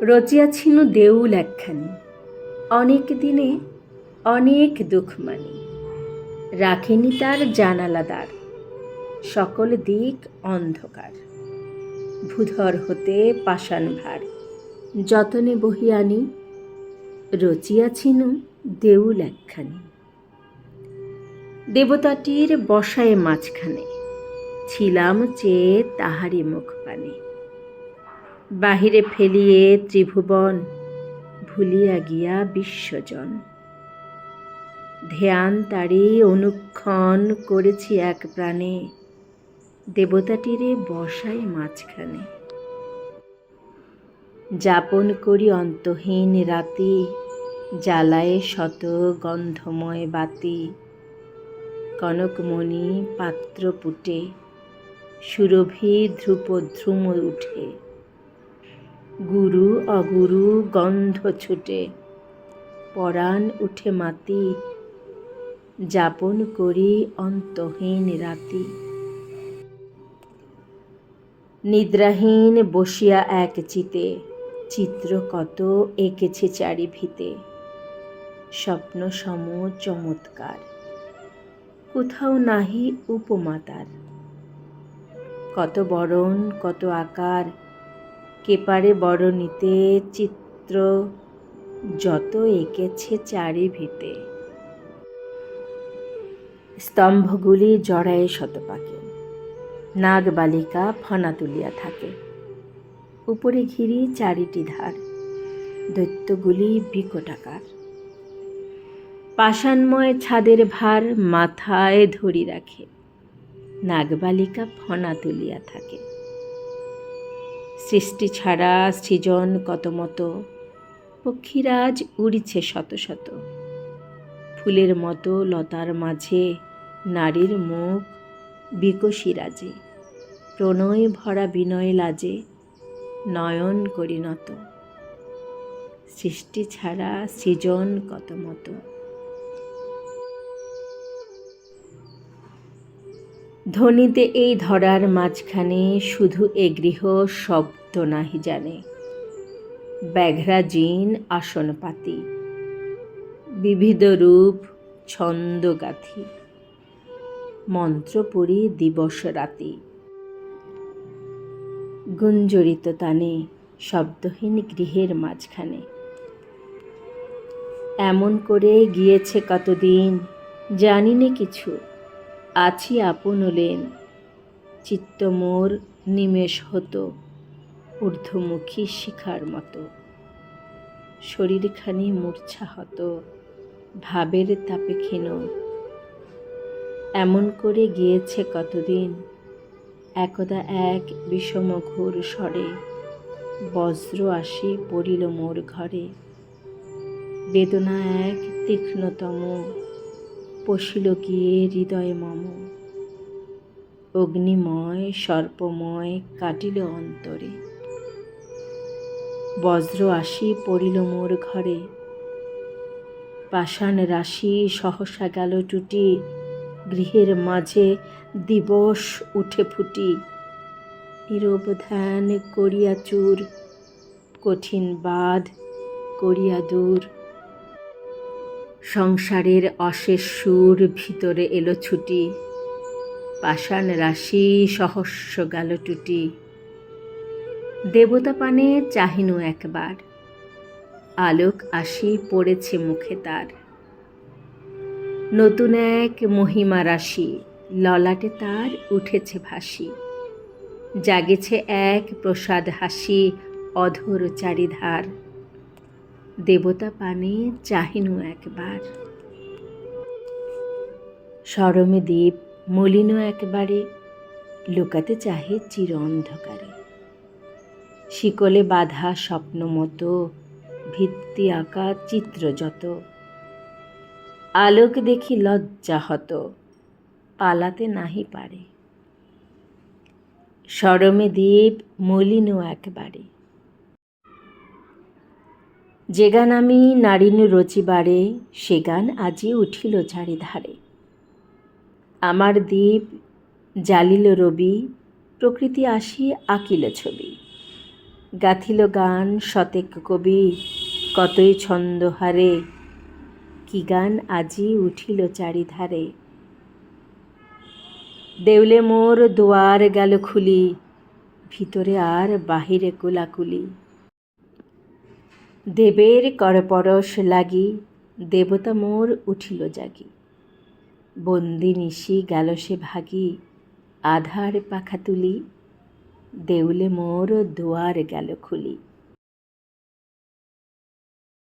রচিয়াছিল দেউল একখানি। অনেক দিনে অনেক দুঃখ মানি রাখেনি তার জানালাদার সকল দিক অন্ধকার। ভূধর হতে পাষাণ ভার। যতনে বহিয়ানি, রচিয়াছিনু দেউল একখানি। দেবতাটির বসায় মাঝখানে, ছিলাম চেয়ে তাহারি মুখ পানে বাহিরে ফেলিয়ে ত্রিভুবন ভুলিয়া গিয়া বিশ্বজন। ধ্যান তারি অনুক্ষণ করেছি এক প্রাণে, দেবতাটিরে বসায় মাঝখানে। যাপন করি অন্তহীন রাতি, জ্বালায় শত গন্ধময় বাতি। কনকমণি পাত্র পুটে, সুরভি ধ্রুপধ্রুম উঠে। গুরু অগুরু গন্ধ ছুটে। পরাণ উঠে মাতি। যাপন করি অন্তহীন রাতি। নিদ্রাহীন বসিয়া এক চিতে। চিত্র কত এঁকেছে চারি ভিতে স্বপ্ন সম চমৎকার। কোথাও নাহি উপমাতার কত বরণ, কত আকার কেপারে বরণীতে চিত্র যত এঁকেছে চারি ভিতে স্তম্ভগুলি জড়ায়ে শতপাকে। নাগ বালিকা ফনা তুলিয়া থাকে। উপরে ঘিরি চারিটি ধার। দৈত্যগুলি বিকটাকার। পাষাণময় ছাদের ভার মাথায় ধরি রাখে। নাগবালিকা ফনা তুলিয়া থাকে। সৃষ্টি ছাড়া সৃজন কত মতো পক্ষীরাজ উড়িছে শত শত। ফুলের মতো লতার মাঝে নারীর মুখ বিকশী রাজে প্রণয় ভরা বিনয় লাজে নয়ন করি নত সৃষ্টি ছাড়া সৃজন কত মতো ধ্বনিতে এই ধরার মাঝখানে শুধু এ গৃহ শব্দ নাহি জানে। ব্যাঘ্রা জিন আসন পাতি বিবিধ রূপ ছন্দ গাথি মন্ত্র পড়ি দিবস রাতি। গুঞ্জরিত তানে শব্দহীন গৃহের মাঝখানে। এমন করে গিয়েছে কতদিন জানি নে কিছু, আছি আপন লেন চিত্ত মোর নিমেষ হতো। ঊর্ধ্বমুখী শিখার মতো। শরীরখানি মূর্ছা হতো ভাবের তাপে ক্ষীণ। এমন করে গিয়েছে কতদিন? একদা এক বিষম ঘোর স্বরে। বজ্র আসি পড়িল মোর ঘরে। বেদনা এক তীক্ষ্ণতম, পশিল গিয়ে হৃদয় মম। অগ্নিময়, সর্পময় কাটিল অন্তরে। বজ্র আসি পড়িল মোর ঘরে। পাষাণ রাশি সহসা গেল টুটি, গৃহের মাঝে দিবস উঠে ফুটি। নীরব ধ্যান করিয়া চুর, কঠিন বাদ করিয়া দূর। সংসারের অশেষ সুর ভিতরে এলো ছুটি। পাষাণ রাশি সহস্র গেল টুটি। দেবতা পানে চাহিনু একবার। আলোক আসি পড়েছে মুখে তার। নতুন এক মহিমা রাশি, ললাটে তার উঠেছে ভাসি। জাগেছে এক প্রসাদ হাসি, অধর চারিধার। দেবতা পানে চাহিনু একবার। সরমে দ্বীপ মলিন একবারে, লুকাতে চাহে চির অন্ধকারে। শিকলে বাঁধা স্বপ্ন মতো ভিত্তি আঁকা চিত্র যত আলোক দেখি লজ্জা হত, পালাতে নাহি পারে। সরমে দ্বীপ মলিন একবারে। যে গান আমি নারিনু রচিবারে, সে গান আজি উঠিল চারিধারে। আমার দ্বীপ জালিল রবি, প্রকৃতি আসি আঁকিল ছবি। গাথিল গান শতেক কবি, কতই ছন্দ হারে, কি গান আজি উঠিল চারিধারে। দেউলে মোর দুয়ার গেল খুলি, ভিতরে আর বাহিরে কুলাকুলি। দেবের করপরশ লাগি, দেবতা মোর উঠিল জাগি। বন্দি নিশি গেল সে ভাগি, আধার পাখা তুলি দেউলে মোর দুয়ার গেল খুলি